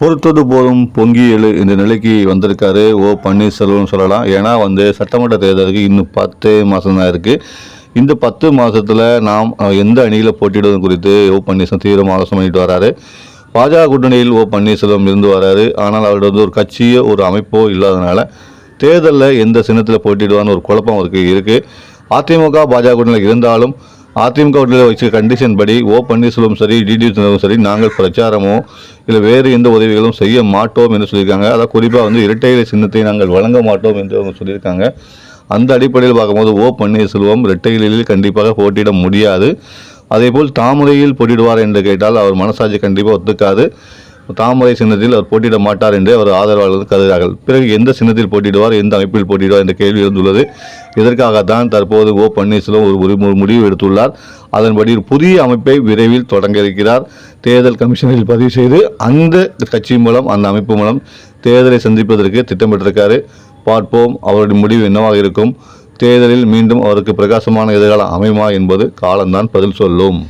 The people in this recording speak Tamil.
பொறுத்தது போதும் பொங்கி எழு இந்த நிலைக்கு வந்திருக்காரு. ஓ பன்னீர்செல்வம் சொல்லலாம். ஏன்னா வந்து சட்டமன்ற தேர்தலுக்கு இன்னும் பத்து மாதம் தான் இருக்குது இந்த பத்து மாதத்தில் நாம் எந்த அணியில் போட்டியிடுவது குறித்து ஓ பன்னீர்செல்வம் தீவிரமாக ஆலோசனை பண்ணிட்டு வராரு. பாஜக கூட்டணியில் ஓ பன்னீர்செல்வம் இருந்து வராரு. ஆனால் அவர்கிட்ட வந்து ஒரு கட்சியோ ஒரு அமைப்போ இல்லாதனால தேர்தலில் எந்த சின்னத்தில் போட்டியிடுவான்னு ஒரு குழப்பம் அவருக்கு இருக்குது அதிமுக பாஜக கூட்டணியில் இருந்தாலும் அதிமுக வச்சிருக்க கண்டிஷன் படி ஓ பன்னீர்செல்வம் சரி டிடி சரி நாங்கள் பிரச்சாரமோ இல்லை வேறு எந்த உதவிகளும் செய்ய மாட்டோம் என்று சொல்லியிருக்காங்க. அதாவது குறிப்பாக வந்து இரட்டை இலை சின்னத்தை நாங்கள் வழங்க மாட்டோம் என்று அவங்க சொல்லியிருக்காங்க. அந்த அடிப்படையில் பார்க்கும்போது ஓ பன்னீர்செல்வம் இரட்டைகளில் கண்டிப்பாக போட்டியிட முடியாது. அதேபோல் தாமரையில் போட்டிடுவார் என்று கேட்டால் அவர் மனசாட்சி கண்டிப்பாக ஒத்துக்காது. தாமரை சின்னத்தில் அவர் போட்டியிட மாட்டார் என்று அவர் ஆதரவாளர்கள் கருதுகிறார்கள். பிறகு எந்த சின்னத்தில் போட்டியிடுவார் எந்த அமைப்பில் போட்டியிடுவார் என்ற கேள்வி எழுந்துள்ளது. இதற்காகத்தான் தற்போது ஓ பன்னீர்செல்வம் ஒரு ஒரு ஒரு முடிவு எடுத்துள்ளார். அதன்படி ஒரு புதிய அமைப்பை விரைவில் தொடங்க இருக்கிறார் தேர்தல் கமிஷனில் பதிவு செய்து அந்த கட்சி மூலம் அந்த அமைப்பு மூலம் தேர்தலை சந்திப்பதற்கு திட்டமிட்டிருக்காரு. பார்ப்போம் அவருடைய முடிவு என்னவாக இருக்கும். தேர்தலில் மீண்டும் அவருக்கு பிரகாசமான எதிர்காலம் அமையுமா என்பது காலம்தான் பதில் சொல்லும்.